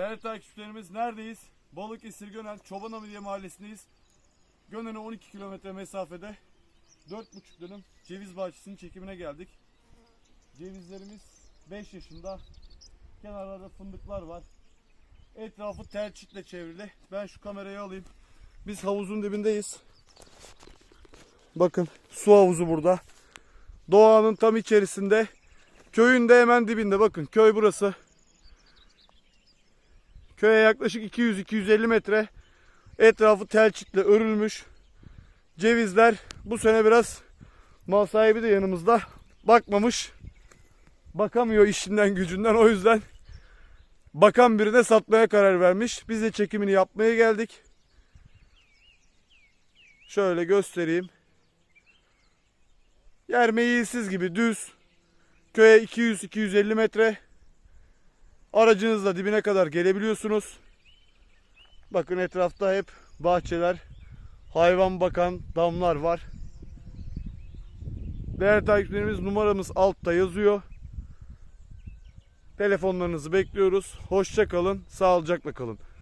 Değerli takipçilerimiz neredeyiz? Balıkesir Gönel Çoban Amidiye mahallesindeyiz. Gönen'e 12 kilometre mesafede 4,5 dönüm ceviz bahçesinin çekimine geldik. Cevizlerimiz 5 yaşında. Kenarlarda fındıklar var. Etrafı tel çitle çevrili. Ben şu kamerayı alayım. Biz havuzun dibindeyiz. Bakın su havuzu burada. Doğanın tam içerisinde. Köyün de hemen dibinde. Bakın köy burası. Köye yaklaşık 200-250 metre. Etrafı tel çitle örülmüş. Cevizler bu sene biraz mal sahibi de yanımızda. Bakmamış. Bakamıyor işinden gücünden. O yüzden bakan birine satmaya karar vermiş. Biz de çekimini yapmaya geldik. Şöyle göstereyim. Yer meyilsiz gibi düz. Köye 200-250 metre. Aracınızla dibine kadar gelebiliyorsunuz. Bakın etrafta hep bahçeler, hayvan bakan damlar var. Değerli takipçilerimiz numaramız altta yazıyor. Telefonlarınızı bekliyoruz. Hoşça kalın, sağlıcakla kalın.